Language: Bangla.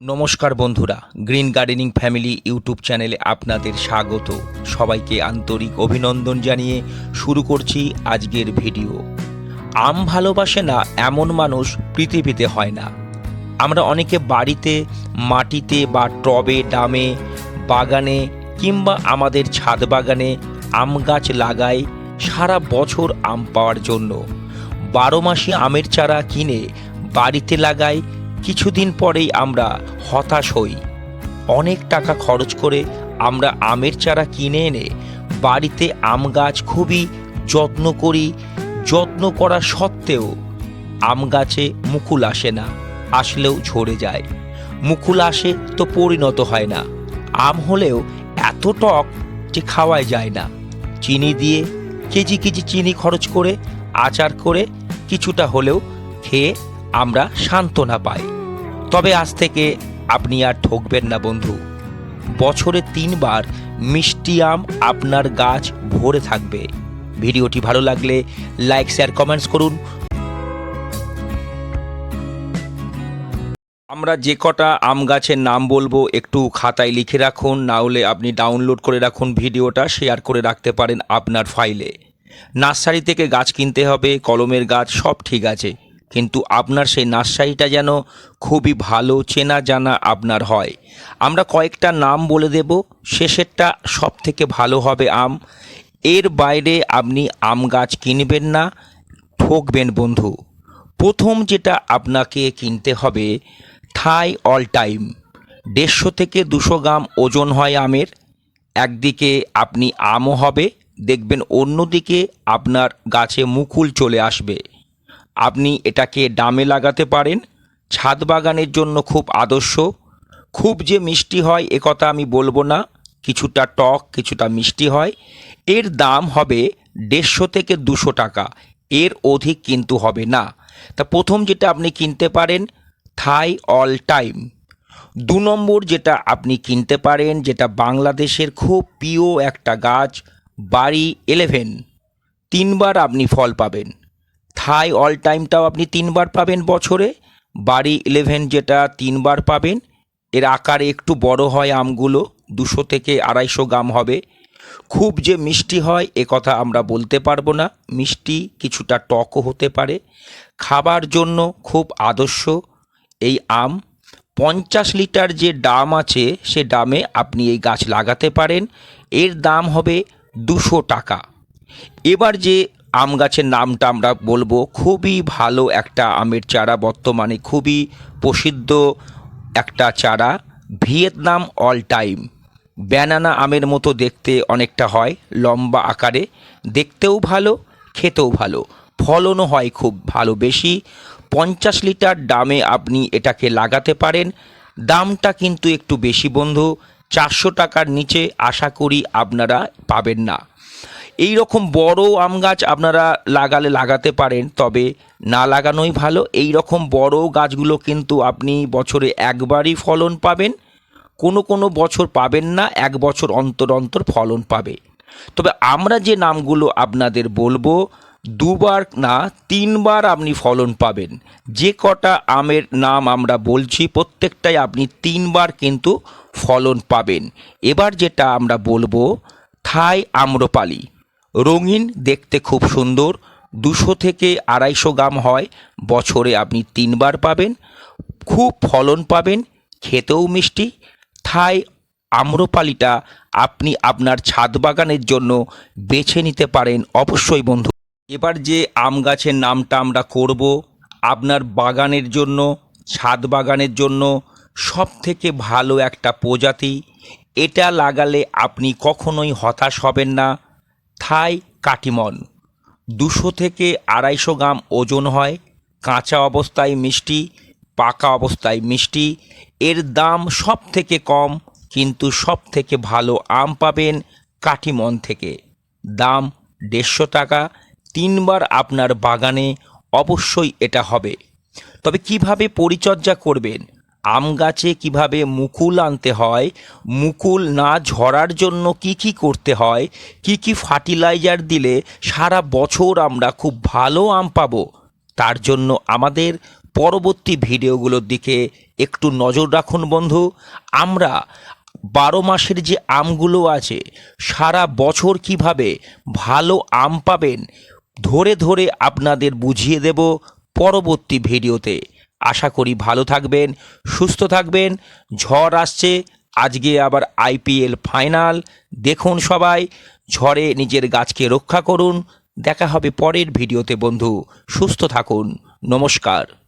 নমস্কার বন্ধুরা, গ্রিন গার্ডেনিং ফ্যামিলি ইউটিউব চ্যানেলে আপনাদের স্বাগত। সবাইকে আন্তরিক অভিনন্দন জানিয়ে শুরু করছি আজকের ভিডিও। আম ভালোবাসে না এমন মানুষ পৃথিবীতে হয় না। আমরা অনেকে বাড়িতে, মাটিতে বা টবে, ডামে, বাগানে কিংবা আমাদের ছাদ বাগানে আম গাছ লাগাই সারা বছর আম পাওয়ার জন্য। বারো মাসে আমের চারা কিনে বাড়িতে লাগাই কিছুদিন পরেই আমরা হতাশ হই। অনেক টাকা খরচ করে আমরা আমের চারা কিনে এনে বাড়িতে আম গাছ খুবই যত্ন করি, যত্ন করা সত্ত্বেও আম গাছে মুকুল আসে না, আসলেও ঝরে যায়। মুকুল আসে তো পরিণত হয় না। আম হলেও এত টক যে খাওয়াই যায় না। চিনি দিয়ে কেজি কেজি চিনি খরচ করে, আচার করে কিছুটা হলেও খেয়ে আমরা সান্ত্বনা পাই। তবে আজ থেকে আপনি আর ঠকবেন না, বন্ধু। বছরে তিনবার মিষ্টি আম আপনার গাছ ভরে থাকবে। ভিডিওটি ভালো লাগলে লাইক, শেয়ার, কমেন্টস করুন। আমরা যে কটা আম গাছের নাম বলব একটু খাতায় লিখে রাখুন, না হলে আপনি ডাউনলোড করে রাখুন ভিডিওটা, শেয়ার করে রাখতে পারেন আপনার ফাইলে। নার্সারি থেকে গাছ কিনতে হবে, কলমের গাছ সব ঠিক আছে। কিন্তু আপনার সেই নার্সারিটা যেন খুবই ভালো চেনা জানা আপনার হয়। আমরা কয়েকটা নাম বলে দেব, শেষেরটা সব থেকে ভালো হবে আম। এর বাইরে আপনি আম গাছ কিনবেন না, ঠকবেন বন্ধু। প্রথম যেটা আপনাকে কিনতে হবে, থাই অল টাইম। দেড়শো থেকে দুশো গ্রাম ওজন হয় আমের। একদিকে আপনি আমও হবে, দেখবেন অন্যদিকে আপনার গাছে মুকুল চলে আসবে। আপনি এটাকে ডামে লাগাতে পারেন। ছাদ বাগানের জন্য খুব আদর্শ। খুব যে মিষ্টি হয় একথা আমি বলব না। কিছুটা টক, কিছুটা মিষ্টি হয়। এর দাম হবে দেড়শো থেকে দুশো টাকা। এর অধিক কিন্তু হবে না। তা প্রথম যেটা আপনি কিনতে পারেন, থাই অল টাইম। দু নম্বর যেটা আপনি কিনতে পারেন, যেটা বাংলাদেশের খুব প্রিয় একটা গাছ, বাড়ি এলেভেন তিনবার আপনি ফল পাবেন। থাই অল টাইমটাও আপনি তিনবার পাবেন বছরে। বাড়ি ইলেভেন যেটা তিনবার পাবেন। এর আকার একটু বড় হয় আমগুলো, দুশো থেকে আড়াইশো গ্রাম হবে। খুব যে মিষ্টি হয়, এ কথা আমরা বলতে পারব না। মিষ্টি কিছুটা টকও হতে পারে। খাবার জন্য খুব আদর্শ এই আম। পঞ্চাশ লিটার যে ডাম আছে, সে ডামে আপনি এই গাছ লাগাতে পারেন। এর দাম হবে দুশো টাকা। এবার যে আম গাছের নামটা আমরা বলব। খুবই ভালো একটা আমের চারা বর্তমানে, খুবই প্রসিদ্ধ একটা চারা। Vietnam all time. ব্যানানা আমের মতো দেখতে অনেকটা হয়, লম্বা আকারে। দেখতেও ভালো, খেতেও ভালো। ফলনও হয় খুব ভালো, বেশি পঞ্চাশ লিটার দামে আপনি এটাকে লাগাতে পারেন। দামটা কিন্তু একটু বেশি বন্ধু, চারশো টাকার নিচে আশা করি আপনারা পাবেন না। এই রকম বড় আম গাছ আপনারা লাগালে লাগাতে পারেন, তবে না লাগানোই ভালো। এই রকম বড় গাছগুলো কিন্তু আপনি বছরে একবারই ফলন পাবেন। কোনো কোনো বছর পাবেন না, এক বছর অন্তর অন্তর ফলন পাবে। তবে আমরা যে নামগুলো আপনাদের বলব, দুবার না, তিনবার আপনি ফলন পাবেন। যে কটা আমের নাম আমরা বলছি, প্রত্যেকটাই আপনি তিনবার কিন্তু ফলন পাবেন। এবার যেটা আমরা বলব, থাই আম্রপালি। রঙিন, দেখতে খুব সুন্দর, দুশো থেকে আড়াইশো গ্রাম হয়। বছরে আপনি তিনবার পাবেন, খুব ফলন পাবেন, খেতেও মিষ্টি। থাই আম্রপালিটা আপনি আপনার ছাদ বাগানের জন্য বেছে নিতে পারেন অবশ্যই বন্ধু। এবার যে আম গাছের নামটা আমরা করব, আপনার বাগানের জন্য, ছাদ বাগানের জন্য সব থেকে ভালো একটা প্রজাতি। এটা লাগালে আপনি কখনোই হতাশ হবেন না। থাই কাটিমন। দুশো থেকে আড়াইশো গ্রাম ওজন হয়, কাঁচা অবস্থায় মিষ্টি, পাকা অবস্থায় মিষ্টি। এর দাম সব থেকে কম, কিন্তু সব থেকে ভালো আম পাবেন কাটিমন থেকে। দাম দেড়শো টাকা, তিনবার আপনার বাগানে অবশ্যই এটা হবে। তবে কীভাবে পরিচর্যা করবেন? আম গাছে কীভাবে মুকুল আনতে হয়, মুকুল না ঝরার জন্য কি কি করতে হয়, কি কি ফার্টিলাইজার দিলে সারা বছর আমরা খুব ভালো আম পাবো? তার জন্য আমাদের পরবর্তী ভিডিওগুলোর দিকে একটু নজর রাখুন বন্ধু। আমরা বারো মাসের যে আমগুলো আছে, সারা বছর কীভাবে ভালো আম পাবেন, ধরে ধরে আপনাদের বুঝিয়ে দেব পরবর্তী ভিডিওতে। আশা করি ভালো থাকবেন, সুস্থ থাকবেন। ঝড় আসছে, আজকে আবার আইপিএল ফাইনাল। দেখুন সবাই, ঝড়ে নিজের গাছকে রক্ষা করুন। দেখা হবে পরের ভিডিওতে বন্ধু। সুস্থ থাকুন। নমস্কার।